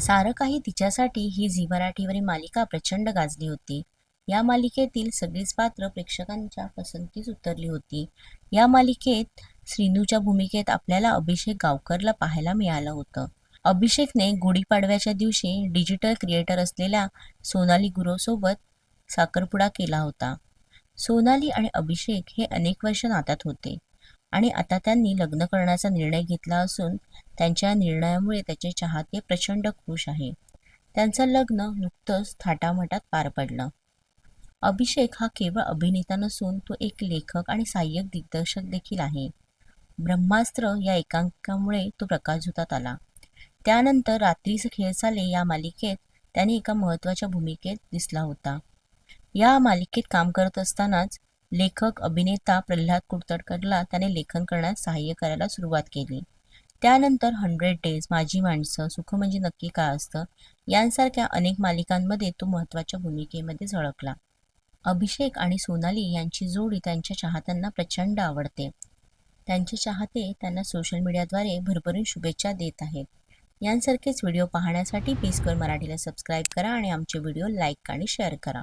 सारं काही तिच्यासाठी ही झी मराठीवरील मालिका प्रचंड गाजली होती. या मालिकेतील सगळीच पात्र प्रेक्षकांच्या पसंतीस उतरली होती. या मालिकेत श्रीनूच्या भूमिकेत आपल्याला अभिषेक गावकरला पाहायला मिळालं होतं. अभिषेकने गुढीपाडव्याच्या दिवशी डिजिटल क्रिएटर असलेल्या सोनाली गुरुसोबत साखरपुडा केला होता. सोनाली आणि अभिषेक हे अनेक वर्ष नात्यात होते. आणि आता त्यांनी लग्न करण्याचा निर्णय घेतला असून त्यांच्या निर्णयामुळे त्याचे चाहते प्रचंड खुश आहे. त्यांचं लग्न नुकतंच थाटामाटात पार पडलं. अभिषेक हा केवळ अभिनेता नसून तो एक लेखक आणि सहाय्यक दिग्दर्शक देखील आहे. ब्रह्मास्त्र या एकांकामुळे तो प्रकाशझोतात आला. त्यानंतर रात्रीचे खेळ चाले या मालिकेत त्याने एका महत्त्वाच्या भूमिकेत दिसला होता. या मालिकेत काम करत असतानाच लेखक अभिनेता प्रल्हाद कुडतडकरला त्याने लेखन करण्यास सहाय्य करायला सुरुवात केली. त्यानंतर हंड्रेड डेज माझी माणसं सुख म्हणजे नक्की काय असतं यांसारख्या अनेक मालिकांमध्ये तो महत्त्वाच्या भूमिकेमध्ये झळकला. अभिषेक आणि सोनाली यांची जोडी त्यांच्या चाहत्यांना प्रचंड आवडते. त्यांचे चाहते त्यांना सोशल मीडियाद्वारे भरभरून शुभेच्छा देत आहेत. यांसारखेच व्हिडिओ पाहण्यासाठी पीसकर मराठीला सबस्क्राईब करा आणि आमचे व्हिडिओ लाईक आणि शेअर करा.